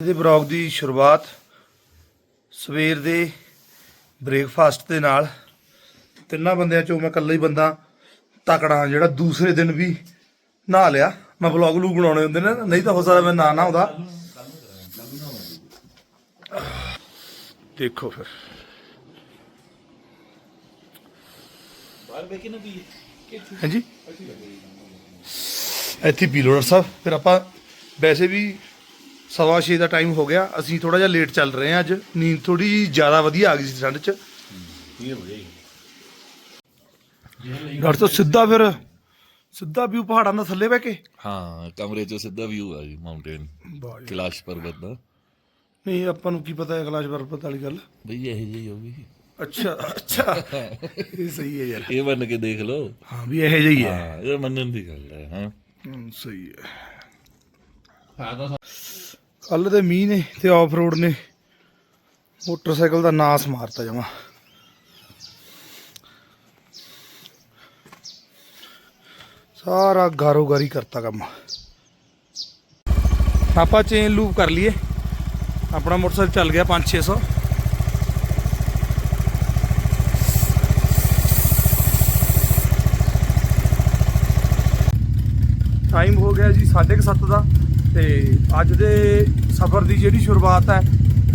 ਦੇ ਬਲੌਗ ਦੀ ਸ਼ੁਰੂਆਤ ਸਵੇਰ ਦੇ ਬ੍ਰੇਕਫਾਸਟ ਦੇ ਨਾਲ। ਤਿੰਨਾਂ ਬੰਦਿਆਂ ਚੋਂ ਮੈਂ ਇਕੱਲਾ ਹੀ ਬੰਦਾ ਤਕੜਾ, ਜਿਹੜਾ ਦੂਸਰੇ ਦਿਨ ਵੀ ਨਹਾ ਲਿਆ। ਮੈਂ ਬਲੌਗ ਲੂ ਬਣਾਉਣੇ ਹੁੰਦੇ ਨੇ, ਨਹੀਂ ਤਾਂ ਹੋ ਸਕਦਾ ਮੈਂ ਨਾ ਨਾ ਹੁੰਦਾ ਦੇਖੋ ਫਿਰ। ਹਾਂਜੀ। ਇੱਥੇ ਪੀ ਲਓ ਡਾਕਟਰ ਸਾਹਿਬ। ਫਿਰ ਆਪਾਂ ਵੈਸੇ ਵੀ ਸਵਾ ਛੇ ਦਾ ਟਾਈਮ ਹੋ ਗਿਆ। ਅਸੀਂ ਥੋੜਾ ਜਿਹਾ ਲੇਟ ਚੱਲ ਰਹੇ ਹਾਂ ਅੱਜ। ਨੀਂਦ ਥੋੜੀ ਜ਼ਿਆਦਾ ਵਧੀਆ ਆ ਗਈ ਸੀ ਠੰਡ 'ਚ। ਡਾਕਟਰ ਸਾਹਿਬ ਸਿੱਧਾ ਫਿਰ ਸਿੱਧਾ ਵਿਊ ਪਹਾੜਾਂ ਦਾ ਥੱਲੇ ਬਹਿ ਕੇ? ਹਾਂ ਕਮਰੇ ਚੋਂ ਸਿੱਧਾ ਵਿਊ ਆ ਜੀ। ਮਾਊਂਟੇਨ ਕੈਲਾਸ਼ ਪਰਬਤ ਦਾ। ਨਹੀਂ ਆਪਾਂ ਨੂੰ ਕੀ ਪਤਾ ਹੈ ਕਲਾਸ਼ ਪਰਬਤ ਵਾਲੀ ਗੱਲ? ਬਈ ਇਹ ਜਿਹੀ ਹੋਗੀ ਅੱਛਾ ਅੱਛਾ। ਇਹ ਸਹੀ ਹੈ ਯਾਰ। ਇਹ ਮੰਨ ਕੇ ਦੇਖ ਲਓ। ਹਾਂ ਵੀ ਇਹੋ ਜਿਹੀ ਹੈ। ਹਾਂ ਇਹ ਮੰਨਣ ਦੀ ਗੱਲ ਹੈ ਹਾਂ। ਹਮ, ਸਹੀ ਹੈ। ਕੱਲ ਦੇ ਮੀਂਹ ਨੇ ਤੇ ਆਫ ਰੋਡ ਨੇ। ਮੋਟਰਸਾਈਕਲ ਦਾ ਨਾਸ ਮਾਰਤਾ ਜਮਾ। ਸਾਰਾ ਗਾਰੋ ਗਾਰੀ ਕਰਤਾ ਕੰਮ। ਆਪਾਂ ਚੇਨ ਲੂਪ ਕਰ ਲਈਏ। ਆਪਣਾ ਮੋਟਰਸਾਈਕਲ ਚੱਲ ਗਿਆ 5-600 ਟਾਈਮ ਹੋ ਗਿਆ ਜੀ 7:30 ਦਾ। ਤੇ ਅੱਜ ਦੇ ਸਫ਼ਰ ਦੀ ਜਿਹੜੀ ਸ਼ੁਰੂਆਤ ਹੈ,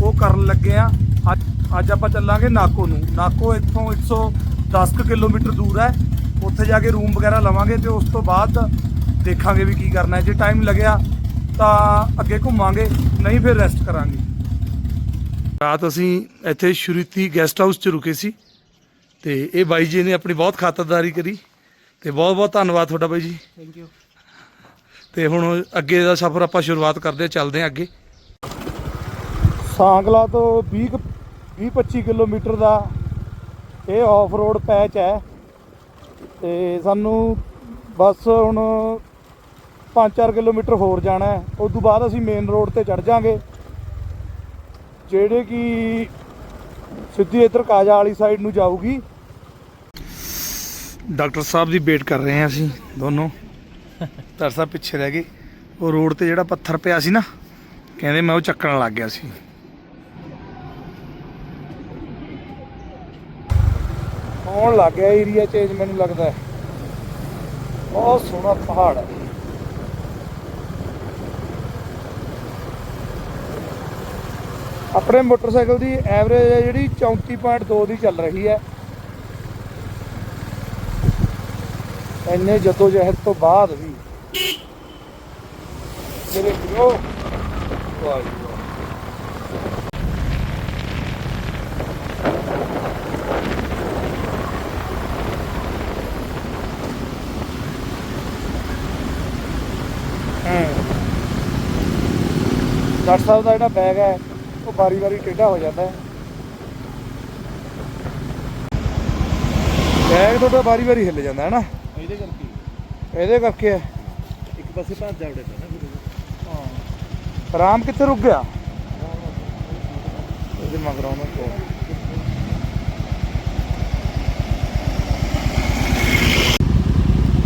ਉਹ ਕਰਨ ਲੱਗੇ ਆ ਅੱਜ ਅੱਜ ਆਪਾਂ ਚੱਲਾਂਗੇ ਨਾਕੋ ਨੂੰ। ਨਾਕੋ ਇੱਥੋਂ 110 ਕੁ ਕਿਲੋਮੀਟਰ ਦੂਰ ਹੈ। ਉੱਥੇ ਜਾ ਕੇ ਰੂਮ ਵਗੈਰਾ ਲਵਾਂਗੇ ਤੇ ਉਸ ਤੋਂ ਬਾਅਦ ਦੇਖਾਂਗੇ ਵੀ ਕੀ ਕਰਨਾ ਹੈ। ਜੇ ਟਾਈਮ ਲੱਗਿਆ ਤਾਂ ਅੱਗੇ ਘੁੰਮਾਂਗੇ, ਨਹੀਂ ਫਿਰ ਰੈਸਟ ਕਰਾਂਗੇ। ਰਾਤ ਅਸੀਂ ਇੱਥੇ ਸ਼ੁਰੂਤੀ ਗੈਸਟ ਹਾਊਸ 'ਚ ਰੁਕੇ ਸੀ ਤੇ ਇਹ ਬਾਈ ਜੀ ਨੇ ਆਪਣੀ ਬਹੁਤ ਖਾਤਰਦਾਰੀ ਕਰੀ ਤੇ ਬਹੁਤ ਬਹੁਤ ਧੰਨਵਾਦ ਤੁਹਾਡਾ ਬਾਈ ਜੀ। ਥੈਂਕ ਯੂ ਤੇ ਹੁਣ ਅੱਗੇ ਦਾ ਸਫ਼ਰ ਆਪਾਂ ਸ਼ੁਰੂਆਤ ਕਰਦੇ ਚੱਲਦੇ ਹਾਂ ਅੱਗੇ। ਸਾਂਗਲਾ ਤੋਂ 20 20 25 ਕਿਲੋਮੀਟਰ ਦਾ ਇਹ ਆਫ ਰੋਡ ਪੈਚ ਹੈ ਤੇ ਸਾਨੂੰ ਬਸ ਹੁਣ 5-4 ਕਿਲੋਮੀਟਰ ਹੋਰ ਜਾਣਾ ਹੈ। ਉਸ ਤੋਂ ਬਾਅਦ ਅਸੀਂ ਮੇਨ ਰੋਡ ਤੇ ਚੜ ਜਾਾਂਗੇ। ਜਿਹੜੇ ਕਿ ਸਿੱਧੀ ਇੱਧਰ ਕਾਜਾ ਵਾਲੀ ਸਾਈਡ ਨੂੰ ਜਾਊਗੀ। ਡਾਕਟਰ ਸਾਹਿਬ ਦੀ ਵੇਟ ਕਰ ਰਹੇ ਹਾਂ ਅਸੀਂ ਦੋਨੋਂ। ਤਰਸਾ ਪਿੱਛੇ ਰਹਿ ਗਏ। ਉਹ ਰੋਡ ਤੇ ਜਿਹੜਾ ਪੱਥਰ ਪਿਆ ਸੀ ਨਾ, ਕਹਿੰਦੇ ਮੈਂ ਉਹ ਚੱਕਣ ਲੱਗ ਗਿਆ ਸੀ। ਆਉਣ ਲੱਗ ਗਿਆ ਏਰੀਆ ਚੇਂਜ ਮੈਨੂੰ ਲੱਗਦਾ ਹੈ? ਬਹੁਤ ਸੋਹਣਾ ਪਹਾੜ ਹੈ। ਆਪਣੇ ਮੋਟਰਸਾਈਕਲ ਦੀ ਐਵਰੇਜ ਹੈ ਜਿਹੜੀ 34.2 ਦੀ ਚੱਲ ਰਹੀ ਹੈ। ਇੰਨੇ ਜਦੋ ਜਹਿਦ ਤੋਂ ਬਾਅਦ ਵੀ ਮੇਰੇ ਵੀਰੋ ਵਾਹ ਡਾਕਟਰ ਸਾਹਿਬ ਦਾ ਜਿਹੜਾ ਬੈਗ ਹੈ, ਉਹ ਵਾਰੀ-ਵਾਰੀ ਟੇਢਾ ਹੋ ਜਾਂਦਾ ਹੈ। ਬੈਗ ਤੁਹਾਡਾ ਵਾਰੀ-ਵਾਰੀ ਹਿੱਲ ਜਾਂਦਾ, ਹੈ ਨਾ? ਇਹਦੇ ਕਰਕੇ? ਇਹਦੇ ਕਰਕੇ ਹੈ। ਇੱਕ ਪਾਸੇ ਭੱਜ ਜਾਵੜੇ ਪੈਣਾ ਫਿਰ ਰਾਮ ਕਿੱਥੇ ਰੁਕ ਗਿਆ? ਮਗਰੋਂ ਮੈਂ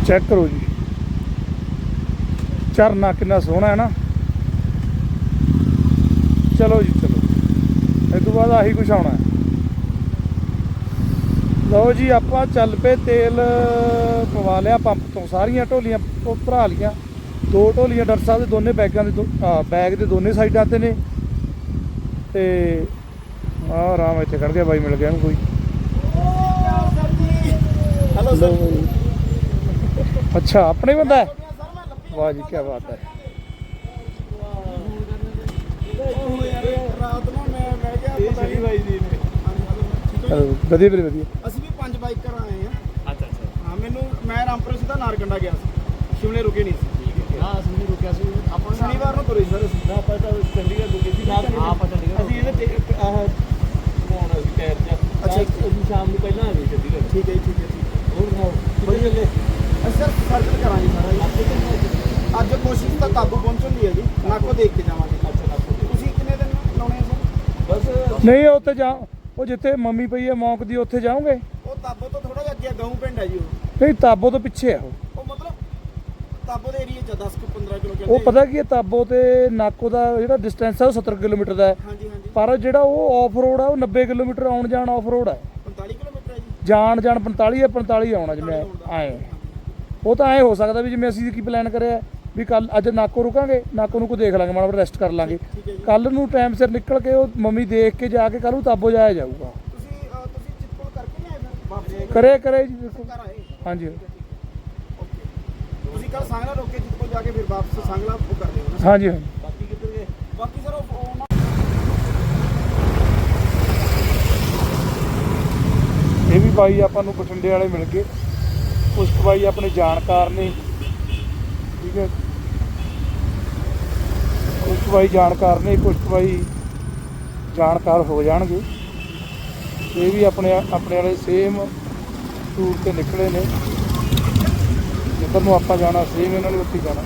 ਚੈੱਕ ਕਰੋ ਜੀ। ਝਰਨਾ ਕਿੰਨਾ ਸੋਹਣਾ ਹੈ ਨਾ। ਚਲੋ ਜੀ ਚਲੋ। ਇਹ ਤੋਂ ਬਾਅਦ ਆਹੀ ਕੁਛ ਆਉਣਾ ਹੈ। ਲਓ ਜੀ ਆਪਾਂ ਚੱਲ ਪਏ ਤੇਲ ਪਵਾ ਲਿਆ ਪੰਪ ਤੋਂ ਸਾਰੀਆਂ ਢੋਲੀਆਂ ਉਹ ਭਰਾ ਲੀਆਂ ਦੋ ਢੋਲੀਆਂ ਡਾਕਟਰ ਸਾਹਿਬ ਦੇ ਦੋਨੇ ਬੈਗਾਂ ਦੇ ਬੈਗ ਦੇ ਦੋਨੇ ਸਾਈਡਾਂ ਤੇ ਨੇ। ਤੇ ਆਹ ਆਰਾਮ ਇੱਥੇ ਖੜ ਗਿਆ ਬਾਈ ਮਿਲ ਗਿਆ ਇਹਨੂੰ ਕੋਈ। ਹੈਲੋ ਸਰ ਅੱਛਾ ਆਪਣੇ ਬੰਦਾ ਹੈ? ਵਾਹ ਜੀ ਕੀ ਬਾਤ ਹੈ। ਰਾਤ ਨੂੰ ਮੈਂ ਮੈਂ ਕਿਹਾ ਇਹ ਸਹੀ ਬਾਈ ਜੀ ਵਧੀਆ ਵੀਰੇ ਵਧੀਆ। ਅਸੀਂ ਵੀ ਪੰਜ ਬਾਈਕਰ ਆਏ ਆ ਅੱਛਾ ਅੱਛਾ। ਹਾਂ ਮੈਨੂੰ ਮੈਂ ਰਾਮਪੁਰ ਸਿੱਧਾ ਨਾਰਕੰਡਾ ਗਿਆ ਸੀ। ਸ਼ਿਮਲੇ ਰੁਕੇ ਨਹੀਂ ਸੀ। ਹਾਂ ਅਸੀਂ ਨਹੀਂ ਰੁਕਿਆ ਸੀ। ਆਪਾਂ ਸ਼ਨੀਵਾਰ ਨੂੰ ਤੁਰੇ ਸਰ। ਅਸੀਂ ਨਾ ਆਪਾਂ ਤਾਂ ਚੰਡੀਗੜ੍ਹ ਰੁਕੇ ਸੀ। ਹਾਂ ਆਪਾਂ ਚੰਡੀਗੜ੍ਹ ਅਸੀਂ ਇਹਦੇ ਤੇ ਆਹ ਬਣਾਉਣਾ ਸੀ ਟਾਇਰ ਜਾਂ ਅੱਛਾ। ਅਸੀਂ ਸ਼ਾਮ ਨੂੰ ਪਹਿਲਾਂ ਆ ਗਏ ਚੰਡੀਗੜ੍ਹ। ਠੀਕ ਹੈ ਜੀ, ਠੀਕ ਹੈ ਠੀਕ ਹੈ। ਹੋਰ ਸੁਣਾਓ? ਵਧੀਆ। ਲੈ ਅਸੀਂ ਸਰ ਸਰਕਲ ਕਰਾਂਗੇ ਸਾਰਾ ਅੱਜ ਕੋਸ਼ਿਸ਼ ਤਾਂ ਕਾਬੂ ਪਹੁੰਚਣ ਦੀ ਹੈ ਜੀ। ਨਾਕੋ ਦੇਖ ਕੇ ਜਾਵਾਂਗੇ। ਅੱਛਾ ਨਾਕੋ ਤੁਸੀਂ ਕਿੰਨੇ ਦਿਨ ਲਾਉਣੇ ਆ ਸਰ? ਬਸ ਨਹੀਂ ਉੱਥੇ ਜਾ ਉਹ ਜਿੱਥੇ ਮੰਮੀ ਪਈ ਹੈ ਮੌਕ ਦੀ ਉੱਥੇ ਜਾਓਗੇ? ਉਹ ਤਾਬੋ ਤੋਂ ਥੋੜਾ ਜਿਹਾ ਅੱਗੇ ਗਾਉਂ ਪਿੰਡ ਹੈ ਜੀ ਉਹ। ਨਹੀਂ ਤਾਬੋ ਤੋਂ ਪਿੱਛੇ ਆ ਉਹ। ਉਹ ਮਤਲਬ ਤਾਬੋ ਦੇ ਏਰੀਆ ਚ 10 ਕੁ 15 ਕਿਲੋ ਉਹ ਪਤਾ ਕੀ ਹੈ ਤਾਬੋ ਤੇ ਨਾਕੋ ਦਾ ਜਿਹੜਾ ਡਿਸਟੈਂਸ ਹੈ ਉਹ 70 ਕਿਲੋਮੀਟਰ ਦਾ ਹੈ। ਹਾਂਜੀ ਹਾਂਜੀ। ਪਰ ਜਿਹੜਾ ਉਹ ਆਫ ਰੋਡ ਆ ਉਹ 90 ਕਿਲੋਮੀਟਰ ਆਉਣ ਜਾਣ ਆਫ ਰੋਡ ਹੈ 45 ਕਿਲੋਮੀਟਰ ਹੈ ਜੀ। ਜਾਣ ਜਾਣ 45 ਹੈ 45 ਆਉਣਾ ਜਿਵੇਂ ਆਏ। ਉਹ ਤਾਂ ਐ ਹੋ ਸਕਦਾ ਵੀ ਜਿਵੇਂ ਅਸੀਂ ਕੀ ਪਲਾਨ ਕਰਿਆ। ਵੀ ਕੱਲ ਅੱਜ ਨਾਕੋ ਰੁਕਾਂਗੇ ਨਾਕੋ ਨੂੰ ਕੋ ਦੇਖ ਲਾਂਗੇ ਮਾੜਾ ਰੈਸਟ ਕਰ ਲਾਂਗੇ। ਕੱਲ ਨੂੰ ਟਾਈਮ ਸਿਰ ਨਿਕਲ ਕੇ ਉਹ ਮੰਮੀ ਦੇਖ ਕੇ ਜਾ ਕੇ ਕੱਲ ਨੂੰ ਤਾਬੋ ਜਾਇਆ ਜਾਊਗਾ। ਤੁਸੀਂ ਅਹ, ਤੁਸੀਂ ਚਿੱਤਪੁਰ ਕਰਕੇ ਨਹੀਂ ਆਏ ਫਿਰ? ਵਾਪਸ ਕਰੇ ਕਰੇ ਜੀ ਦੇਖੋ। ਘਰ ਆਏ। ਹਾਂਜੀ। ਓਕੇ। ਤੁਸੀਂ ਕੱਲ ਸੰਗਲਾ ਰੋਕ ਕੇ ਚਿੱਤਪੁਰ ਜਾ ਕੇ ਫਿਰ ਵਾਪਸ ਸੰਗਲਾ ਉਹ ਕਰਦੇ ਹੋ ਨਾ। ਹਾਂਜੀ ਹਾਂਜੀ। ਬਾਕੀ ਕਿੱਧਰ ਗਏ? ਬਾਕੀ ਸਰ ਉਹ ਉਹ ਨਾ- ਇਹ ਵੀ ਬਾਈ ਆਪਾਂ ਨੂੰ ਬਠਿੰਡੇ ਵਾਲੇ ਮਿਲ ਗਏ। ਕੁ ਬਾਈ ਆਪਣੇ ਜਾਣਕਾਰ ਨੇ। ਠੀਕ ਹੈ। ਕੁਛ ਕੁ ਬਾਈ ਜਾਣਕਾਰ ਨੇ ਕੁਛ ਕੁ ਜਾਣਕਾਰ ਹੋ ਜਾਣਗੇ। ਇਹ ਵੀ ਆਪਣੇ ਆਪਣੇ ਵਾਲੇ ਸੇਮ ਟੂਰ ਤੇ ਨਿਕਲੇ ਨੇ। ਜਿੱਧਰ ਨੂੰ ਆਪਾਂ ਜਾਣਾ, ਸੇਮ ਇਹਨਾਂ ਨੇ ਉੱਥੇ ਜਾਣਾ।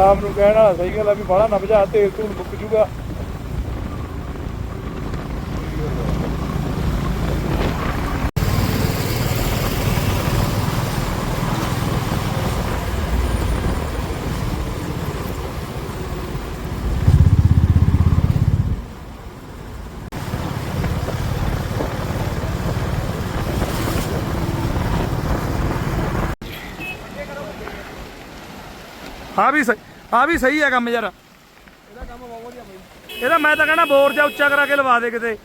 ਹਾਂ ਨਾਮ ਨੂੰ ਕਹਿਣਾ ਸਹੀ ਗੱਲ ਆ ਵੀ ਬਾਹਲਾ ਨਾ ਭਜਾ, ਤੇਲ ਤੂਲ ਮੁੱਕ ਜੂਗਾ। ਆ ਵੀ ਸਹੀ। ਆ ਵੀ ਸਹੀ ਹੈ ਕੰਮ ਯਾਰ। ਇਹਦਾ ਕੰਮ ਬਹੁਤ ਵਧੀਆ ਬਾਈ। ਇਹਦਾ ਮੈਂ ਤਾਂ ਕਹਿਣਾ ਬੋਰ ਜਾਂ ਉੱਚਾ ਕਰਾ ਕੇ ਲਵਾ ਦੇ ਕਿਤੇ।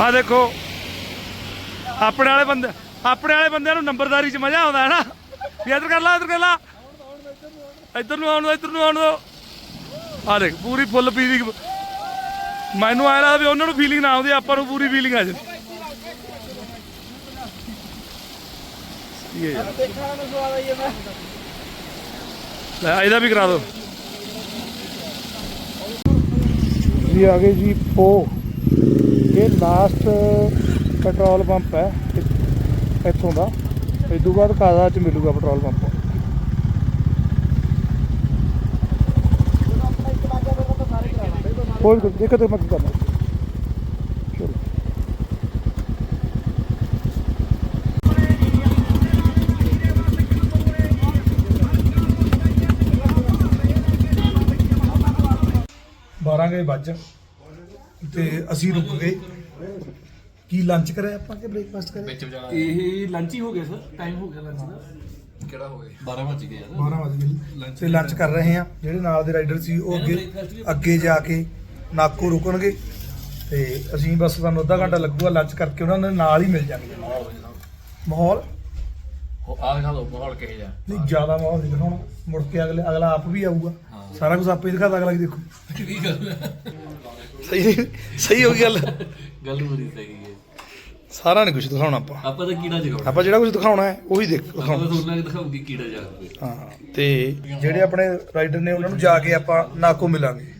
ਆ ਦੇਖੋ ਆਪਣੇ ਵਾਲੇ ਬੰਦੇ ਆਪਣੇ ਵਾਲੇ ਬੰਦਿਆਂ ਨੂੰ ਨੰਬਰਦਾਰੀ 'ਚ ਮਜ਼ਾ ਆਉਂਦਾ ਹੈ ਨਾ। ਵੀ ਇੱਧਰ ਕਰ ਲਾ ਇੱਧਰ ਕਰ ਲਾ। ਇੱਧਰ ਨੂੰ ਆਉਣ ਦੋ ਇੱਧਰ ਨੂੰ ਆਉਣ ਦੋ। ਆ ਦੇਖ ਪੂਰੀ ਫੁੱਲ ਫੀਲਿੰਗ ਮੈਨੂੰ ਆਇਆ ਲੱਗਦਾ ਵੀ ਉਹਨਾਂ ਨੂੰ ਫੀਲਿੰਗ ਨਾ ਆਉਂਦੀ, ਆਪਾਂ ਨੂੰ ਪੂਰੀ ਫੀਲਿੰਗ ਆ ਜਾਂਦੀ। ਲੈ, ਇਹਦਾ ਵੀ ਕਰਾ ਦਿਓ ਜੀ ਆ ਗਏ ਜੀ ਪੋ। ਇਹ ਲਾਸਟ ਪੈਟਰੋਲ ਪੰਪ ਹੈ, ਇ- ਇੱਥੋਂ ਦਾ। ਇਸ ਤੋਂ ਬਾਅਦ ਕਾਜ਼ਾ ਚ ਮਿਲੂਗਾ ਪੈਟਰੋਲ ਪੰਪ ਜਦੋਂ ਆਪਣਾ ਇੱਕ ਲੱਗ ਗਿਆ ਫਿਰ ਤਾਂ ਸਾਰੇ ਦੇਖੋ ਤੇ ਮੈਂ ਕੀ ਕਰਨਾ। ਚਲੋ ਬਾਰਾਂ ਗਏ ਵੱਜ ਤੇ ਅਸੀਂ ਰੁਕ ਗਏ। ਕੀ ਲੰਚ ਕਰਿਆ ਆਪਾਂ ਕਿ ਬ੍ਰੇਕਫਾਸਟ ਕਰਿਆ? ਇਹ ਲੰਚ ਹੀ ਹੋ ਗਿਆ ਸਰ ਟਾਈਮ ਹੋ ਗਿਆ ਲੰਚ ਦਾ। 12 ਵਜ ਗਏ ਯਾਰ 12 ਵਜੇ ਗਏ। ਤੇ ਲੰਚ ਕਰ ਰਹੇ ਆ ਜਿਹੜੇ ਨਾਲ ਦੇ ਰਾਈਡਰ ਸੀ ਉਹ ਅੱਗੇ ਅੱਗੇ ਜਾ ਕੇ ਨਾਕੋ ਰੁਕਣਗੇ ਤੇ ਅਸੀਂ ਬਸ ਸਾਨੂੰ ਅੱਧਾ ਘੰਟਾ ਲੱਗੂਗਾ ਲੰਚ ਕਰਕੇ ਉਹਨਾਂ ਦੇ ਨਾਲ ਹੀ ਮਿਲ ਜਾਣਗੇ। ਮਾਹੌਲ ਆ ਦਿਖਾ ਦੋ ਮਾਹੌਲ ਕਿਹੋ ਜਿਹਾ। ਨਹੀਂ ਜ਼ਿਆਦਾ ਮਾਹੌਲ ਨਹੀਂ ਦਿਖਾਉਣਾ। ਮੁੜ ਕੇ ਅਗਲੇ ਅਗਲਾ ਆਪ ਵੀ ਆਊਗਾ। ਸਾਰਾ ਕੁਝ ਆਪੇ ਦਿਖਾਦਾ ਅਗਲਾ ਕੀ ਦੇਖੋ। ਕੀ ਗੱਲ ਸਹੀ ਸਹੀ ਹੋ ਗਈ ਗੱਲ। ਗੱਲ ਪੂਰੀ ਸਹੀ ਹੈ। ਸਾਰਾ ਨਹੀਂ ਕੁਝ ਦਿਖਾਉਣਾ ਆਪਾਂ। ਆਪਾਂ ਤਾਂ ਕੀੜਾ ਜਗਾਉਣਾ। ਆਪਾਂ ਜਿਹੜਾ ਕੁਝ ਦਿਖਾਉਣਾ ਹੈ ਉਹੀ ਦੇਖ ਆਪਾਂ ਦਿਖਾਉਣਾ। ਤਾਂ ਤੁਹਾਨੂੰ ਦਿਖਾਉਂਗੀ ਕੀੜਾ ਜਾ ਕੇ ਹਾਂ ਤੇ ਜਿਹੜੇ ਆਪਣੇ ਰਾਈਡਰ ਨੇ ਉਹਨਾਂ ਨੂੰ ਜਾ ਕੇ ਆਪਾਂ ਨਾਕੋ ਮਿਲਾਂਗੇ।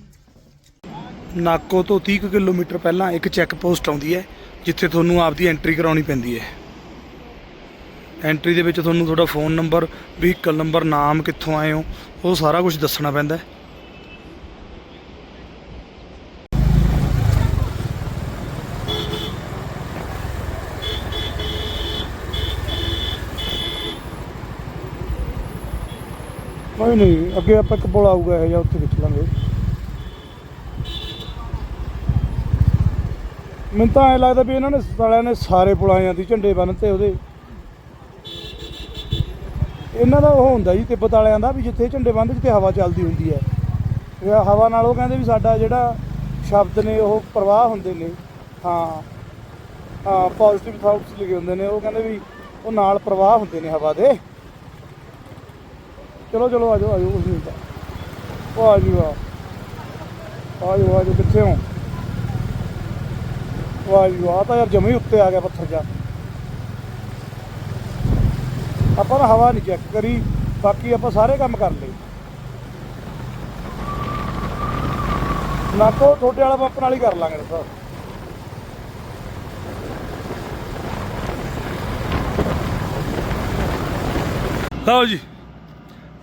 ਨਾਕੋ ਤੋਂ 30 ਕੁ ਕਿਲੋਮੀਟਰ ਪਹਿਲਾਂ ਇੱਕ ਚੈੱਕ ਪੋਸਟ ਆਉਂਦੀ ਹੈ, ਜਿੱਥੇ ਤੁਹਾਨੂੰ ਆਪਦੀ ਐਂਟਰੀ ਕਰਾਉਣੀ ਪੈਂਦੀ ਹੈ। ਐਂਟਰੀ ਦੇ ਵਿੱਚ ਤੁਹਾਨੂੰ ਤੁਹਾਡਾ ਫੋਨ ਨੰਬਰ, ਵਹੀਕਲ ਨੰਬਰ, ਨਾਮ ਕਿੱਥੋਂ ਆਏ ਹੋ, ਉਹ ਸਾਰਾ ਕੁਝ ਦੱਸਣਾ ਪੈਂਦਾ ਹੈ। ਨਹੀਂ ਨਹੀਂ, ਅੱਗੇ ਆਪਾਂ ਇੱਕ ਪੁਲ ਆਊਗਾ, ਇਹ ਜਾਂ ਉੱਥੇ ਖਿੱਚ ਲਾਂਗੇ। ਮੈਨੂੰ ਤਾਂ ਐ ਲੱਗਦਾ ਵੀ ਇਹਨਾਂ ਨੇ ਸਾਲਿਆਂ ਨੇ ਸਾਰੇ ਪੁਲਾਂ ਦੀ ਝੰਡੇ ਬੰਨਤੇ ਉਹਦੇ। ਇਹਨਾਂ ਦਾ ਉਹ ਹੁੰਦਾ ਜੀ ਤਿੱਬਤ ਵਾਲਿਆਂ ਦਾ ਵੀ ਜਿੱਥੇ ਝੰਡੇ ਬੰਨ੍ਹ ਜਿੱਥੇ ਹਵਾ ਚੱਲਦੀ ਹੁੰਦੀ ਹੈ। ਇਹ ਹਵਾ ਨਾਲ ਉਹ ਕਹਿੰਦੇ ਵੀ ਸਾਡਾ ਜਿਹੜਾ ਸ਼ਬਦ ਨੇ ਉਹ ਪ੍ਰਵਾਹ ਹੁੰਦੇ ਨੇ। ਹਾਂ ਹਾਂ ਪੋਜ਼ਿਟਿਵ ਥਾਟਸ ਲਿਖੇ ਹੁੰਦੇ ਨੇ, ਉਹ ਕਹਿੰਦੇ ਵੀ ਉਹ ਨਾਲ ਪ੍ਰਵਾਹ ਹੁੰਦੇ ਨੇ ਹਵਾ ਦੇ। ਚਲੋ ਚਲੋ ਆਜੋ ਆਜੋ ਕੁਛ ਨਹੀਂ ਤਾਂ। ਉਹ ਆਜੋ ਆ ਆਜੋ ਆਜੋ ਕਿੱਥੇ ਹੋ? ਵਾਹ ਜੀ ਵਾਹ ਤਾਂ ਯਾਰ ਜਮੇ ਉੱਤੇ ਆ ਗਿਆ ਪੱਥਰ ਜਾ। ਆਪਾਂ ਨਾ ਹਵਾ ਨਹੀਂ ਚੈੱਕ ਕਰੀ, ਬਾਕੀ ਆਪਾਂ ਸਾਰੇ ਕੰਮ ਕਰ ਲਏ। ਨਾਕੋ ਛੋਟੇ ਵਾਲਾ ਪੰਪ ਨਾਲ ਹੀ ਕਰ ਲਾਂਗੇ ਸਰ। ਲਓ ਜੀ,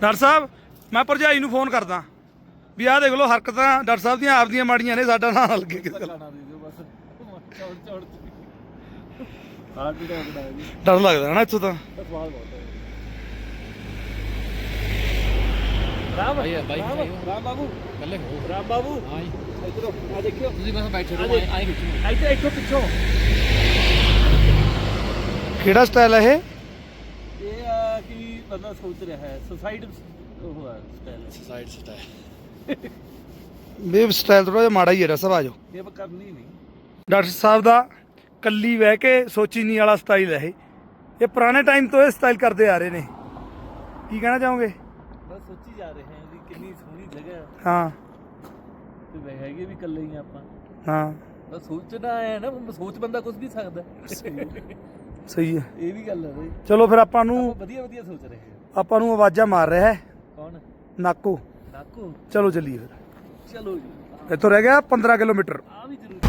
ਡਾਕਟਰ ਸਾਹਿਬ, ਮੈਂ ਭਰਜਾਈ ਨੂੰ ਫੋਨ ਕਰਦਾ। ਵੀ ਆਹ ਦੇਖ ਲਓ ਹਰਕਤਾਂ ਡਾਕਟਰ ਸਾਹਿਬ ਦੀਆਂ ਆਪਦੀਆਂ ਮਾੜੀਆਂ ਨੇ, ਸਾਡਾ ਨਾਂ ਲੱਗੇ ਕਿਸੇ ਗੱਲ ਹਾਰਟ ਅਟੈਕ ਦਾ ਜੀ ਡਰ ਲੱਗਦਾ ਨਾ ਇੱਥੋਂ ਤਾਂ। ਸਵਾਲ ਬਹੁਤ ਹੈ ਰਾਮ ਭਾਈ ਭਾਈ ਰਾਮ ਬਾਬੂ। ਕੱਲੇ ਹੋ। ਰਾਮ ਬਾਬੂ। ਹਾਂ ਜੀ। ਇਧਰੋਂ ਆ ਦੇਖਿਓ। ਤੁਸੀਂ ਬਸ ਬੈਠੇ ਰਹੋ ਆਏ ਖਿੱਚੋ। ਇੱਥੇ ਇੱਥੋਂ ਪਿੱਛੋਂ। ਕਿਹੜਾ ਸਟਾਈਲ ਹੈ ਇਹ? ਇਹ ਆ ਕਿ ਬੰਦਾ ਸੋਚ ਰਿਹਾ ਹੈ ਸੁਸਾਈਡ ਉਹ ਹੈ। ਸਟਾਈਲ ਸਾਈਡ ਸਟਾਈਲ ਇਹ ਸਟਾਈਲ ਥੋੜਾ ਜਿਹਾ ਮਾੜਾ ਹੀ ਹੈ ਸਾਹਿਬ ਆਜੋ ਇਹ ਕਰਨੀ ਨਹੀਂ। ਡਾਕਟਰ ਸਾਹਿਬ ਦਾ ਕੱਲੀ ਬਹਿ ਕੇ ਸੋਚੀ ਨਹੀਂ ਵਾਲਾ ਸਟਾਈਲ ਹੈ ਇਹ। ਇਹ ਪੁਰਾਣੇ ਟਾਈਮ ਤੋਂ ਇਹ ਸਟਾਈਲ ਕਰਦੇ ਆ ਰਹੇ ਨੇ। ਕੀ ਕਹਿਣਾ ਚਾਹੋਗੇ? ਬਸ ਸੋਚੀ ਜਾ ਰਹੇ ਹਾਂ ਵੀ ਕਿੰਨੀ ਸੋਹਣੀ ਜਗ੍ਹਾ ਹੈ। ਤੇ ਵੈ ਹੈਗੇ ਵੀ ਇਕੱਲੇ ਹੀ ਆਪਾਂ। ਹਾਂ। ਬਸ ਸੋਚਣਾ ਹੈ ਨਾ ਸੋਚ ਬੰਦਾ ਕੁਝ ਵੀ ਸਕਦਾ। ਸਹੀ ਹੈ। ਇਹ ਵੀ ਗੱਲ ਹੈ ਬਈ। ਚਲੋ ਫਿਰ ਆਪਾਂ ਨੂੰ ਵਧੀਆ ਵਧੀਆ ਸੋਚ ਰਹੇ ਹਾਂ। ਆਪਾਂ ਨੂੰ ਆਵਾਜ਼ਾਂ ਮਾਰ ਰਿਹਾ ਹੈ। ਕੌਣ? ਨਾਕੋ। ਨਾਕੂ? ਚਲੋ ਚੱਲੀਏ ਫਿਰ। ਚਲੋ ਜੀ। ਇੱਥੋਂ ਰਹਿ ਗਿਆ 15 ਕਿਲੋਮੀਟਰ ਆ ਵੀ ਜ਼ਰੂਰੀ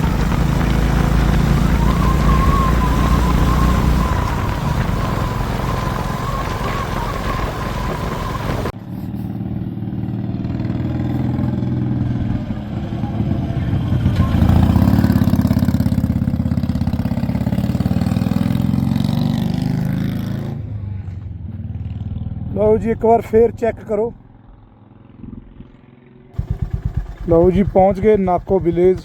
ਲਓ ਜੀ ਇੱਕ ਵਾਰ ਫੇਰ ਚੈੱਕ ਕਰੋ ਲਓ ਜੀ ਪਹੁੰਚ ਗਏ ਨਾਕੋ ਵਿਲੇਜ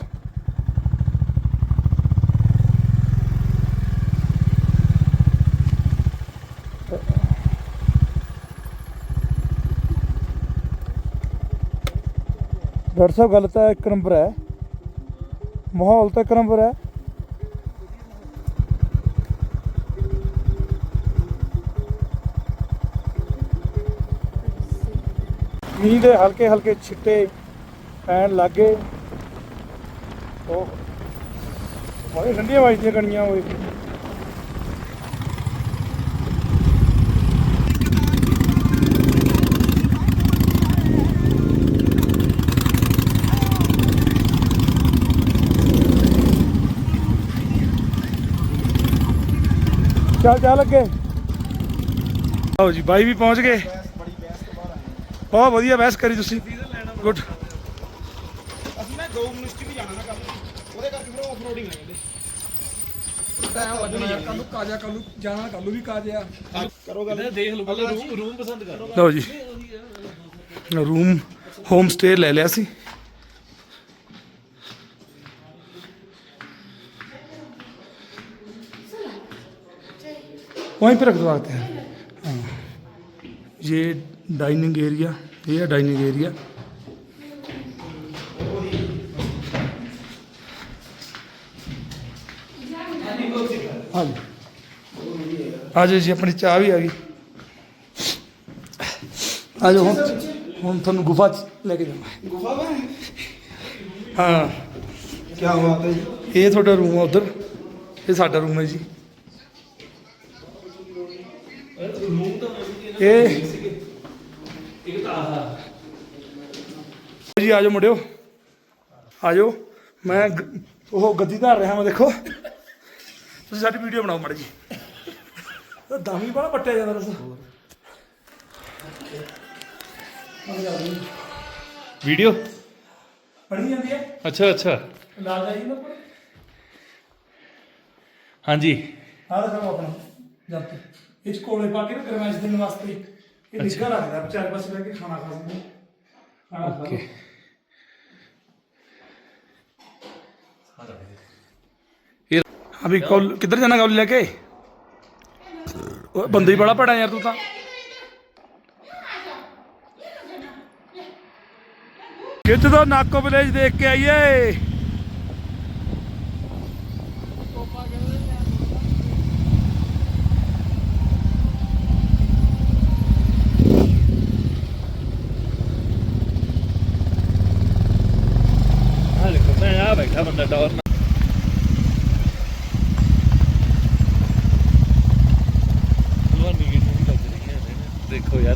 ਡਾਕਟਰ ਸਾਹਿਬ ਗੱਲ ਤਾਂ ਇੱਕ ਨੰਬਰ ਹੈ ਮਾਹੌਲ ਤਾਂ ਇੱਕ ਨੰਬਰ ਹੈ ਮੀਂਹ ਦੇ ਹਲਕੇ ਹਲਕੇ ਛਿੱਟੇ ਪੈਣ ਲੱਗੇ ਉਹ ਬੜੇ ਠੰਡੀਆਂ ਵੱਜਦੀਆਂ ਕਣੀਆਂ ਓਏ। ਚੱਲ ਚੱਲ ਅੱਗੇ। ਲਓ ਜੀ, ਬਾਈ ਵੀ ਪਹੁੰਚ ਗਏ। ਬਹੁਤ ਵਧੀਆ ਬਹਿਸ ਕਰੀ ਤੁਸੀਂ ਗੁੱਡ ਅਸੀਂ ਨਾ ਗੋ ਮਿਨਿਸਟਰੀ ਵੀ ਜਾਣਾ ਨਾ ਕੱਲ ਉਹਦੇ ਕਰਕੇ ਫਿਰ ਆਫ ਰੋਡਿੰਗ ਆ ਜਾਂਦੇ ਕੱਲੂ ਕਾਜਾ ਕੱਲੂ ਜਾਣਾ ਕੱਲੂ ਵੀ ਕਾਜਾ ਕਰੋ ਗੱਲ ਦੇਖ ਲਓ ਪਹਿਲਾਂ ਰੂਮ ਰੂਮ ਪਸੰਦ ਕਰ ਲਓ ਜੀ ਰੂਮ ਹੋਮ ਸਟੇ ਲੈ ਲਿਆ ਸੀ वहीं पे रख दो आते हैं हाँ ये ਡਾਈਨਿੰਗ ਏਰੀਆ ਇਹ ਹੈ ਡਾਈਨਿੰਗ ਏਰੀਆ। ਹਾਂਜੀ। ਆਜੋ ਜੀ ਆਪਣੀ ਚਾਹ ਵੀ ਆ ਗਈ। ਆਜੋ ਹੁਣ ਹੁਣ ਤੁਹਾਨੂੰ ਗੁਫਾ ਚ ਲੈ ਕੇ ਜਾਵਾਂ। ਗੁਫਾ ਵਾ? ਹਾਂ। ਕੀ ਬਾਤ ਹੈ ਜੀ। ਇਹ ਤੁਹਾਡਾ ਰੂਮ ਆ ਉਧਰ। ਇਹ ਸਾਡਾ ਰੂਮ ਹੈ ਜੀ। ਇਹ ਜੀ ਆ ਜਾਓ ਮੁੰਡਿਓ। ਆ ਜਾਓ। ਮੈਂ ਗ- ਉਹ ਗੱਦੀ ਧਾਰ ਰਿਹਾ ਮੈਂ ਦੇਖੋ। ਤੁਸੀਂ ਸਾਡੀ ਵੀਡੀਓ ਬਣਾਓ ਮੜ ਜੀ। ਤਾਂ ਦਾਮੀ ਬੜਾ ਪੱਟਿਆ ਜਾਂਦਾ ਰਸ। ਵੀਡੀਓ? ਪੜੀ ਜਾਂਦੀ ਹੈ। ਅੱਛਾ ਅੱਛਾ। ਨਾਲ ਜਾਈ ਨਾ ਪਰ ਹਾਂਜੀ। ਆਹ ਦਿਖਾਓ ਆਪਣਾ ਜਦ ਤੱਕ ਇਸ ਕੋਲੇ ਪਾ ਕੇ ਨਾ ਗਰਮਾਇਸ਼ ਦੇਣ ਵਾਸਤੇ। ਇਹ ਨਿੱਘਾ ਲੱਗਦਾ ਚਾਰ ਪਾਸੇ ਬਹਿ ਕੇ ਖਾਣਾ ਖਾ ਸਕਦੇ ਖਾਣਾ ਖਾ ਲਓ। ਅਭੀ ਕੌਲ, ਕਿੱਧਰ ਜਾਣਾ ਕੌਲੀ ਲੈ ਕੇ? ਓਏ ਬੰਦਾ ਹੀ ਬੜਾ ਭੜਾ ਯਾਰ ਤੂੰ ਤਾਂ। ਕਿੱਥੇ ਤੋਂ ਨਾਕੋ ਵਿਲੇਜ ਦੇਖ ਕੇ ਆਈਏ।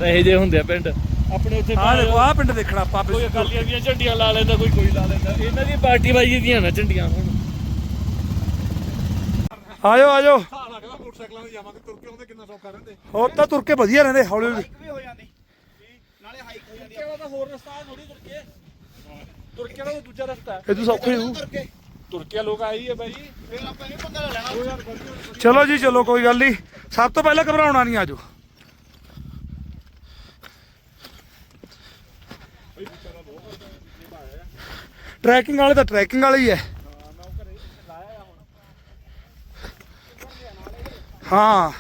ਹੈ ਦੇਖੋ ਯਾਰ ਇਹ ਜੇ ਹੁੰਦੇ ਆ ਪਿੰਡ। ਆਪਣੇ ਉੱਥੇ ਆਹ ਦੇਖੋ ਆਹ ਪਿੰਡ ਦੇਖਣਾ ਆਪਾਂ ਕੋਈ ਅਕਾਲੀਆਂ ਦੀਆਂ ਝੰਡੀਆਂ ਲਾ ਲੈਂਦਾ ਕੋਈ ਕੋਈ ਲਾ ਲੈਂਦਾ। ਇਹਨਾਂ ਦੀ ਪਾਰਟੀ ਬਾਜੀ ਦੀਆਂ ਨਾ ਝੰਡੀਆਂ ਹੁਣ। ਆਜੋ ਆਜੋ ਮੋਟਰਸਾਈਕਲਾਂ ਤੇ ਜਾਵਾਂਗੇ ਤੁਰ ਕੇ ਆਉਂਦੇ ਕਿੰਨਾ ਸੌਖਾ ਰਹਿੰਦੇ। ਹੋਰ ਤਾਂ ਤੁਰ ਕੇ ਵਧੀਆ ਰਹਿੰਦੇ ਹੌਲੀ ਹੌਲੀ। ਵੀ ਹੋ ਜਾਂਦੀ। ਨਾਲੇ ਹਾਈਕ ਹੋ ਜਾਂਦੀ ਆ। ਤਾਂ ਹੋਰ ਰਸਤਾ ਥੋੜੀ ਤੁਰ ਕੇ। ਤੁਰ ਕੇ ਦਾ ਦੂਜਾ ਰਸਤਾ ਹੈ। ਇਹ ਤੂੰ ਸੌਖੇ ਹੋ ਤੁਰ ਕੇ ਲੋਕ ਆਈ ਹੈ ਬਾਈ। ਫਿਰ ਆਪਾਂ ਇਹ ਪੰਗਾ ਲੈ ਲੈਣਾ। ਚਲੋ ਜੀ ਚਲੋ ਕੋਈ ਗੱਲ ਨਹੀਂ। ਸਭ ਤੋਂ ਪਹਿਲਾਂ ਘਬਰਾਉਣਾ ਨਹੀਂ ਆਜੋ। ਟਰੈਕਿੰਗ ਵਾਲੇ ਤਾਂ ਟਰੈਕਿੰਗ ਵਾਲੇ ਹੀ ਹਾਂ।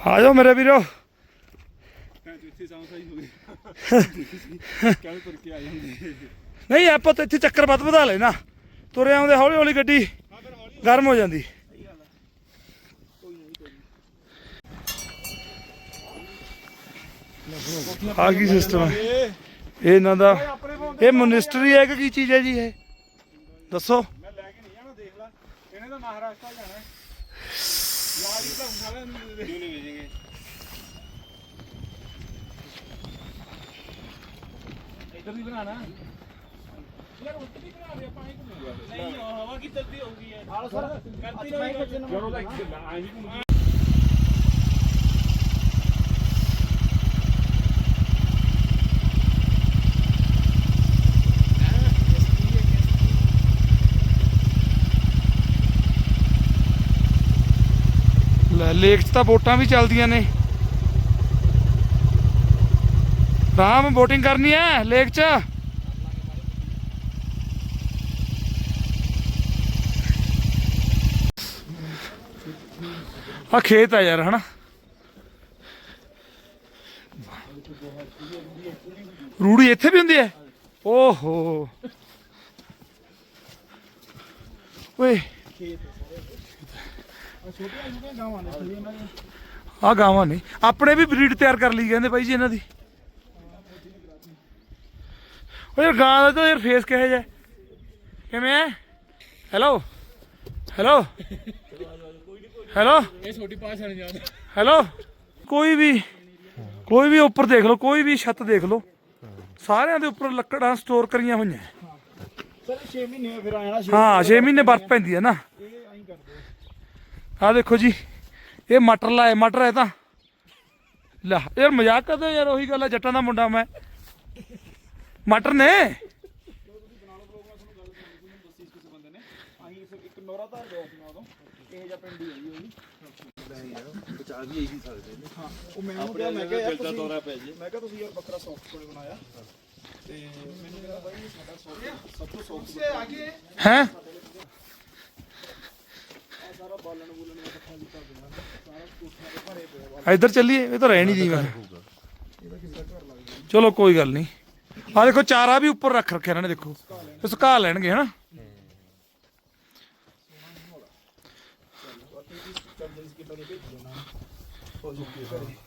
ਹਾਂ ਆਜੋ ਮੇਰੇ ਵੀਰੋ। ਨਹੀਂ, ਆਪਾਂ ਤਾਂ ਇੱਥੇ ਚੱਕਰ ਵੱਧ ਵਧਾ ਲੈਣਾ ਤੁਰੇ ਆਉਂਦੇ ਹੌਲੀ ਹੌਲੀ ਗੱਡੀ ਗਰਮ ਹੋ ਜਾਂਦੀ। ਆ ਕੀ ਸਿਸਟਮ ਹੈ ਇਹ ਇਹਨਾਂ ਦਾ ਇਹ ਮਨਿਸਟਰੀ ਹੈ ਕਿ ਕੀ ਚੀਜ਼ ਹੈ ਜੀ ਇਹ? ਦੱਸੋ। ਮੈਂ ਲੈ ਕੇ ਨਹੀਂ ਜਾਣਾ ਦੇਖ ਲੈ ਇਹਨੇ ਤਾਂ ਮਹਾਰਾਸ਼ਟਰ ਜਾਣਾ ਹੈ ਯਾਰ ਇਹ ਤਾਂ ਸਾਲਾ ਨਹੀਂ ਵੇਚेंगे ਇੱਧਰ ਵੀ ਬਣਾਣਾ ਯਾਰ ਉੱਤੇ ਵੀ ਬਣਾ ਦੇ ਆਪਾਂ ਇਹ ਘੁੰਮੂਗਾ ਨਹੀਂ ਹਵਾ ਕੀ ਚਲਦੀ ਹੋਊਗੀ ਯਾਰ ਹਾਲ ਸਰ ਕਰਤੀ ਰਹੇਗਾ ਜਦੋਂ ਤੱਕ ਆਈ ਨਹੀਂ ਘੁੰਮਦੀ ਲੈ ਲੇਕ 'ਚ ਤਾਂ ਬੋਟਾਂ ਵੀ ਚੱਲਦੀਆਂ ਨੇ। ਰਾਮ ਬੋਟਿੰਗ ਕਰਨੀ ਹੈ ਲੇਕ 'ਚ? ਆ ਖੇਤ ਆ ਯਾਰ, ਹਨਾ? ਰੂੜੀ ਇੱਥੇ ਵੀ ਹੁੰਦੀ ਹੈ? ਓਹੋ। ਓਏ। ਛੋਟੀਆਂ ਛੋਟੀਆਂ ਗਾਵਾਂ ਨੇ ਥੱਲੇ ਇਹਨਾਂ ਦੀਆਂ ਆ ਗਾਵਾਂ ਨੇ। ਆਪਣੇ ਵੀ ਬਰੀਡ ਤਿਆਰ ਕਰ ਲਈ ਕਹਿੰਦੇ ਬਾਈ ਜੀ ਇਹਨਾਂ ਦੀ। ਓ ਯਾਰ ਗਾਂ ਦਾ ਤਾਂ ਯਾਰ ਫੇਸ ਕਿਹੋ ਜਿਹਾ ਹੈ? ਕਿਵੇਂ ਹੈ? ਹੈਲੋ ਹੈਲੋ ਹੈਲੋ ਇਹ ਛੋਟੀ ਭਾਸ਼ਾ ਨਹੀਂ ਜਾਣਦਾ ਹੈਲੋ ਕੋਈ ਵੀ ਕੋਈ ਵੀ ਉੱਪਰ ਦੇਖ ਲਓ ਕੋਈ ਵੀ ਛੱਤ ਦੇਖ ਲਓ। ਸਾਰਿਆਂ ਦੇ ਉੱਪਰ ਲੱਕੜਾਂ ਸਟੋਰ ਕਰੀਆਂ ਹੋਈਆਂ। ਸਰ 6 ਮਹੀਨੇ ਫਿਰ ਆ ਜਾਣਾ ਹਾਂ 6 ਮਹੀਨੇ ਬਰਫ਼ ਪੈਂਦੀ ਹੈ ਨਾ। ਇਹ ਐਂ ਕਰਦੇ ਆ ਦੇਖੋ ਜੀ, ਇਹ ਮਟਰ ਲਾਏ, ਮਟਰ ਹੈ ਤਾਂ। ਲੈ, ਯਾਰ ਮਜ਼ਾਕ ਕਰਦੇ ਯਾਰ, ਉਹੀ ਗੱਲ ਹੈ ਜੱਟਾਂ ਦਾ ਮੁੰਡਾ ਮੈਂ। ਮਟਰ ਨੇ? ਅਸੀਂ ਉਹ ਮੈਂ ਉਹਨੂੰ ਕਿਹਾ ਮੈਂ ਕਿਹਾ ਯਾਰ ਤੁਸੀਂ ਮੈਂ ਕਿਹਾ ਤੁਸੀਂ ਯਾਰ ਬੱਕਰਾ ਸੌਫਟ ਕੋਲੇ ਬਣਾਇਆ ਤੇ ਮੈਨੂੰ ਕਹਿੰਦਾ ਬਾਈ ਸਾਡਾ ਸੌਫਟ ਸਭ ਤੋਂ ਸੌਫਟ ਹੈ? ਬਾਲਣ ਬੁਲਣ ਦਾ ਇਕੱਠਾ ਕੀਤਾ ਪਿਆ ਸਾਰਾ ਕੋਠਾ ਦੇ ਭਰੇ ਪਿਆ ਇੱਧਰ ਚੱਲੀਏ, ਇਹ ਤਾਂ ਰਹਿ ਨਹੀਂ ਦੀ ਮੈਂ। ਚਲੋ ਕੋਈ ਗੱਲ ਨਹੀਂ। ਆ ਦੇਖੋ, ਚਾਰਾ ਵੀ ਉੱਪਰ ਰੱਖ ਰੱਖਿਆ ਇਹਨਾਂ ਨੇ, ਦੇਖੋ। ਇਹ ਸੁਕਾ ਲੈਣਗੇ, ਹਨਾ?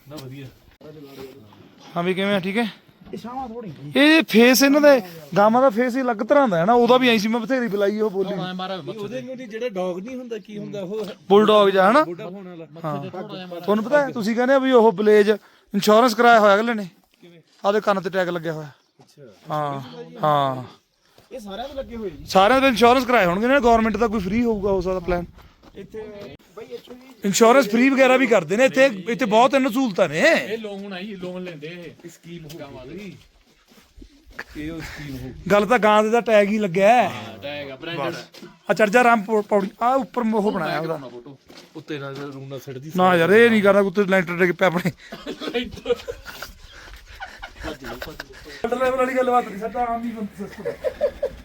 ਨਾ ਵਧੀਆ ਹਾਂ ਵੀ ਕਿਵੇਂ ਆ, ਠੀਕ ਹੈ? ਇਹ ਸ਼ਾਮਾਂ ਥੋੜੀ ਇਹ ਫੇਸ ਇਹਨਾਂ ਦੇ ਗਾਵਾਂ ਦਾ ਫੇਸ ਹੀ ਅਲੱਗ ਤਰ੍ਹਾਂ ਦਾ ਹੈ ਨਾ ਉਹਦਾ ਵੀ ਐਂ ਸੀ ਮੈਂ ਬਥੇਰੀ ਬੁਲਾਈ ਉਹ ਬੋਲੀ। ਮਾਰਾ ਉਹਦੇ ਨੂੰ ਜਿਹੜਾ ਡੌਗ ਨਹੀਂ ਹੁੰਦਾ ਕੀ ਹੁੰਦਾ ਉਹ? ਬੁਲਡੌਗ ਜਿਹਾ ਹਨਾ? ਬੁੱਢਾ ਹੋਣ ਵਾਲਾ। ਮੱਥੇ ਤੇ ਥੋੜਾ ਜਿਹਾ ਤੁਹਾਨੂੰ ਪਤਾ ਹੈ ਤੁਸੀਂ ਕਹਿੰਦੇ ਆ ਵੀ ਉਹ ਵਿਲੇਜ ਇੰਸ਼ੋਰੈਂਸ ਕਰਾਇਆ ਹੋਇਆ ਅਗਲੇ ਨੇ? ਆਦੇ ਕੰਨ ਤੇ ਟੈਗ ਲੱਗਿਆ ਹੋਇਆ। ਹਾਂ ਹਾਂ। ਇਹ ਸਾਰਿਆਂ ਦੇ ਲੱਗੇ ਹੋਏ ਜੀ? ਸਾਰਿਆਂ ਦੇ ਇੰਸ਼ੋਰੈਂਸ ਕਰਾਏ ਹੋਣਗੇ ਨਾ ਗਵਰਨਮੈਂਟ ਦਾ ਕੋਈ ਫ੍ਰੀ ਹੋਊਗਾ ਉਸ ਦਾ ਪਲਾਨ ਇੱਥੇ ਬਈ ਇੱਥੋਂ ਜੀ ਇੰਸ਼ੋਰੈਂਸ ਫ੍ਰੀ ਵਗੈਰਾ ਵੀ ਕਰਦੇ ਨੇ ਇੱਥੇ ਇੱਥੇ ਬਹੁਤ ਇਹਨਾਂ ਸਹੂਲਤਾਂ ਨੇ। ਇਹ ਲੋਨ ਆਈ ਲੋਨ ਲੈਂਦੇ ਇਹ। ਸਕੀਮ ਹੋ ਦੀ ਇਹ ਉਹ ਸਕੀਮ ਹੋ ਗੱਲ ਤਾਂ ਗਾਂ ਦੇ ਦਾ ਟੈਗ ਹੀ ਲੱਗਿਆ ਹੈ। ਟੈਗ ਆ ਬ੍ਰਾਂਡਡ ਆ ਚਰਜਾ ਰਾਮ ਪੌ- ਪੌੜੀ ਆ ਉੱਪਰ ਉਹ ਬਣਾਇਆ ਉਹਦਾ। ਫੋਟੋ ਉੱਤੇ ਨਾਲ ਰੂਮ ਨਾਲ ਸਿੱਟਦੀ ਨਾ ਯਾਰ ਇਹ ਨਹੀਂ ਕਰਦਾ ਉੱਤੇ ਲੈਂਟਰ ਡਿੱਗ ਪਿਆ ਆਪਣੇ। ਲੈਵਲ ਵਾਲੀ ਗੱਲਬਾਤ ਨਹੀਂ ਸਾਡਾ ਆਮ ਹੀ ਸਿਸਟਮ ਮਾਰੀ ਜਾਂਦੇ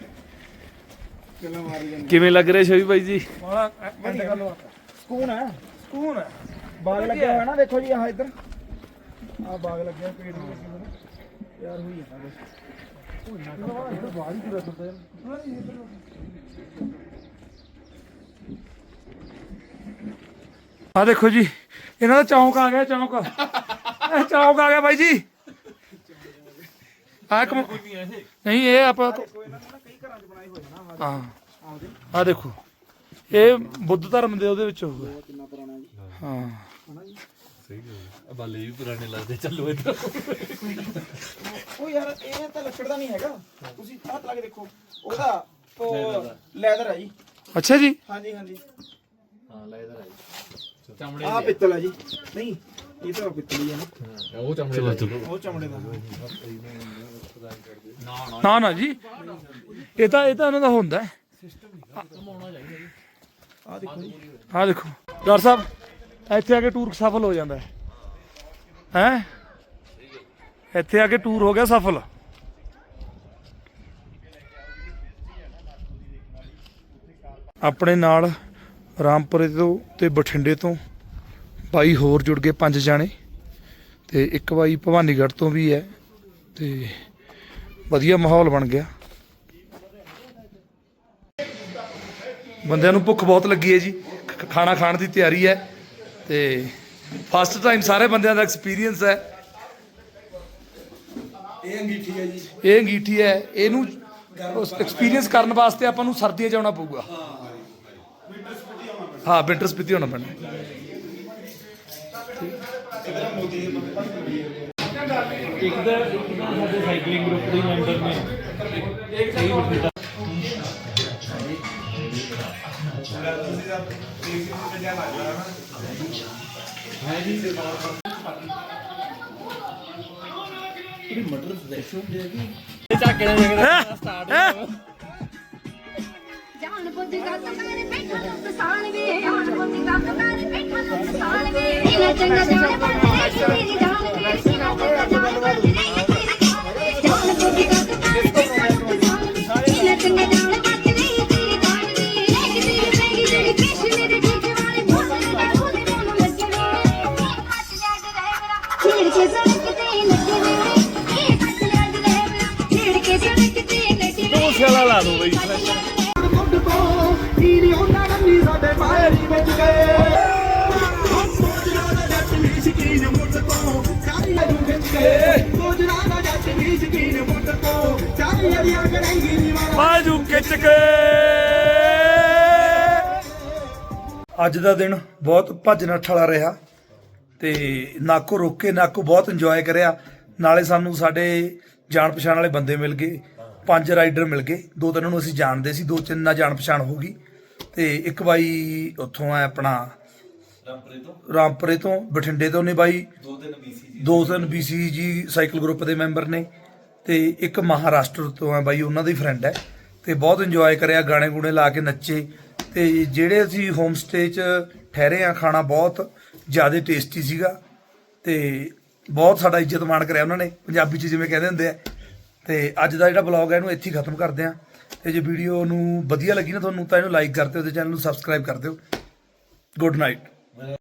ਕਿਵੇਂ ਲੱਗ ਰਿਹਾ ਸ਼ਵੀ ਬਾਈ ਜੀ? ਮਾੜਾ ਐਂਡ ਗੱਲਬਾਤ ਹੈ। ਸਕੂਨ ਹੈ ਸਕੂਨ ਹੈ। ਬਾਗ ਲੱਗਿਆ ਹੋਇਆ ਨਾ ਦੇਖੋ ਜੀ ਆਹ ਇੱਧਰ। ਆਹ ਬਾਗ ਲੱਗਿਆ ਪੇੜ ਵੀ ਲੱਗੇ ਹੋਏ ਨੇ। ਯਾਰ ਹੋਈ ਜਾਂਦਾ ਬਸ ਆ ਦੇਖੋ ਜੀ ਇਹਨਾਂ ਦਾ ਚੌਂਕ ਆ ਗਿਆ ਚੌਂਕ। ਇਹ ਚੌਂਕ ਆ ਗਿਆ ਬਾਈ ਜੀ। ਆ ਕਮ ਨਹੀਂ ਇਹ ਆਪਾਂ ਹਾਂ। ਆ ਦੇਖੋ ਇਹ ਬੁੱਧ ਧਰਮ ਦੇ ਉਹਦੇ ਵਿੱਚ ਹੋਊਗਾ। ਕਿੰਨਾ ਪੁਰਾਣਾ ਜੀ। ਹਾਂ। ਬਾਲੇ ਵੀ ਪੁਰਾਣੇ ਲੱਗਦੇ ਚੱਲੋ ਇੱਧਰ ਉਹ ਯਾਰ ਇਹ ਤਾਂ ਲੱਕੜ ਦਾ ਨਹੀਂ ਹੈਗਾ। ਤੁਸੀਂ ਹੱਥ ਲਾ ਕੇ ਦੇਖੋ ਉਹਦਾ ਉਹ ਲੈਦਰ ਹੈ ਜੀ। ਅੱਛਾ ਜੀ। ਹਾਂਜੀ ਹਾਂਜੀ। ਹਾਂ ਲੈਦਰ ਆਈ ਚਮੜੇ ਆਹ ਪਿੱਤਲ ਹੈ ਜੀ। ਨਹੀਂ ਇਹ ਤਾਂ ਪਿੱਤਲ ਨਾ। ਉਹ ਚਮੜੇ ਦਾ ਚਲੋ। ਉਹ ਚਮੜੇ ਦਾ। ਨਾ ਨਾ ਜੀ। ਇਹ ਤਾਂ ਇਹ ਤਾਂ ਉਹਨਾਂ ਦਾ ਹੁੰਦਾ ਹੈ। ਆਹ ਦੇਖੋ ਜੀ ਆ ਦੇਖੋ। ਡਾਕਟਰ ਸਾਹਿਬ ਇੱਥੇ ਆ ਕੇ ਟੂਰ ਸਫਲ ਹੋ ਜਾਂਦਾ ਹੈ। ਹੈ? ਇੱਥੇ ਆ ਕੇ ਟੂਰ ਹੋ ਗਿਆ ਸਫਲ। ਆਪਣੇ ਨਾਲ ਰਾਮਪੁਰੇ ਤੋਂ ਤੇ ਬਠਿੰਡੇ ਤੋਂ ਬਾਈ ਹੋਰ ਜੁੜ ਗਏ ਪੰਜ ਜਾਣੇ ਤੇ ਇੱਕ ਬਾਈ ਭਵਾਨੀਗੜ੍ਹ ਤੋਂ ਵੀ ਹੈ ਤੇ ਵਧੀਆ ਮਾਹੌਲ ਬਣ ਗਿਆ। ਬੰਦਿਆਂ ਨੂੰ ਭੁੱਖ ਬਹੁਤ ਲੱਗੀ ਹੈ ਜੀ। ਖਾਣਾ ਖਾਣ ਦੀ ਤਿਆਰੀ ਹੈ ਤੇ ਫਸਟ ਟਾਈਮ ਸਾਰੇ ਬੰਦਿਆਂ ਦਾ ਐਕਸਪੀਰੀਅੰਸ ਹੈ। ਇਹ ਅੰਗੀਠੀ ਹੈ ਜੀ। ਇਹ ਅੰਗੀਠੀ ਹੈ। ਇਹਨੂੰ ਐਕਸਪੀਰੀਅੰਸ ਕਰਨ ਵਾਸਤੇ ਆਪਾਂ ਨੂੰ ਸਰਦੀਆਂ 'ਚ ਆਉਣਾ ਪਊਗਾ। ਹਾਂ ਵਿੰਟਰ ਸਪੀਤੀ ਹੋਣਾ ਪੈਣਾ ਇੱਕ ਤਾਂ ਇੱਕ ਤਾਂ ਸਾਡੇ ਸਾਈਕਲਿੰਗ ਗਰੁੱਪ ਦੇ ਮੈਂਬਰ ਨੇ ਇੱਕ ਸਹੀ ਬਠਿੰਡਾ ਜਾਨ ਬੁੱਝ ਗੱਤ ਮਾਰੇ ਬੈਠਾ ਨੂੰ ਤਸਾਨ ਵੇ ਜਾਨ ਬੁੱਝ ਗੱਤ ਮਾਰੇ ਬੈਠਾ ਨੂੰ ਤਸਾਨ ਵੇ ਇਹਨਾਂ ਚੰਗਾ ਜਾਣ ਪਰ ਬਾਜੂ ਖਿੱਚ ਕੇ। ਅੱਜ ਦਾ ਦਿਨ ਬਹੁਤ ਭੱਜ ਨੱਠ ਵਾਲਾ ਰਿਹਾ ਤੇ ਨਾਕੋ ਰੁੱਕ ਕੇ ਨਾਕੋ ਬਹੁਤ ਇੰਜੋਏ ਕਰਿਆ। ਨਾਲੇ ਸਾਨੂੰ ਸਾਡੇ ਜਾਣ ਪਛਾਣ ਵਾਲੇ ਬੰਦੇ ਮਿਲ ਗਏ ਪੰਜ ਰਾਈਡਰ ਮਿਲ ਗਏ। ਦੋ ਤਿੰਨ ਨੂੰ ਅਸੀਂ ਜਾਣਦੇ ਸੀ ਦੋ ਤਿੰਨ ਨਾਲ ਜਾਣ ਪਛਾਣ ਹੋ ਗਈ। ਤੇ ਇੱਕ ਬਾਈ ਉੱਥੋਂ ਆ ਆਪਣਾ ਰਾਮਪੁਰੇ ਤੋਂ? ਬਠਿੰਡੇ ਤੋਂ ਨੇ ਬਾਈ। ਦੋ ਤਿੰਨ ਬੀਸੀ ਦੋ ਤਿੰਨ ਬੀਸੀ ਜੀ ਸਾਈਕਲ ਗਰੁੱਪ ਦੇ ਮੈਂਬਰ ਨੇ। ਤੇ ਇੱਕ ਮਹਾਰਾਸ਼ਟਰ ਤੋਂ ਹੈ ਬਾਈ, ਉਹਨਾਂ ਦਾ ਹੀ ਫਰੈਂਡ ਹੈ ਤੇ ਬਹੁਤ ਇੰਜੋਏ ਕਰਿਆ, ਗਾਣੇ ਗੂਣੇ ਲਾ ਕੇ ਨੱਚੇ ਤੇ ਜਿਹੜੇ ਅਸੀਂ ਹੋਮ ਸਟੇ 'ਚ ਠਹਿਰੇ ਆ ਖਾਣਾ ਬਹੁਤ ਜ਼ਿਆਦਾ ਟੇਸਟੀ ਸੀਗਾ ਤੇ ਬਹੁਤ ਸਾਡਾ ਇੱਜ਼ਤ ਮਾਣ ਕਰਿਆ ਉਹਨਾਂ ਨੇ, ਪੰਜਾਬੀ 'ਚ ਜਿਵੇਂ ਕਹਿੰਦੇ ਹੁੰਦੇ ਆ। ਤੇ ਅੱਜ ਦਾ ਜਿਹੜਾ ਬਲੌਗ ਹੈ, ਇਹਨੂੰ ਇੱਥੇ ਹੀ ਖਤਮ ਕਰਦੇ ਆ ਤੇ ਜੇ ਵੀਡੀਓ ਨੂੰ ਵਧੀਆ ਲੱਗੀ ਨਾ ਤੁਹਾਨੂੰ, ਤਾਂ ਇਹਨੂੰ ਲਾਈਕ ਕਰ ਦਿਓ ਤੇ ਚੈਨਲ ਨੂੰ ਸਬਸਕ੍ਰਾਈਬ ਕਰ ਦਿਓ। Good night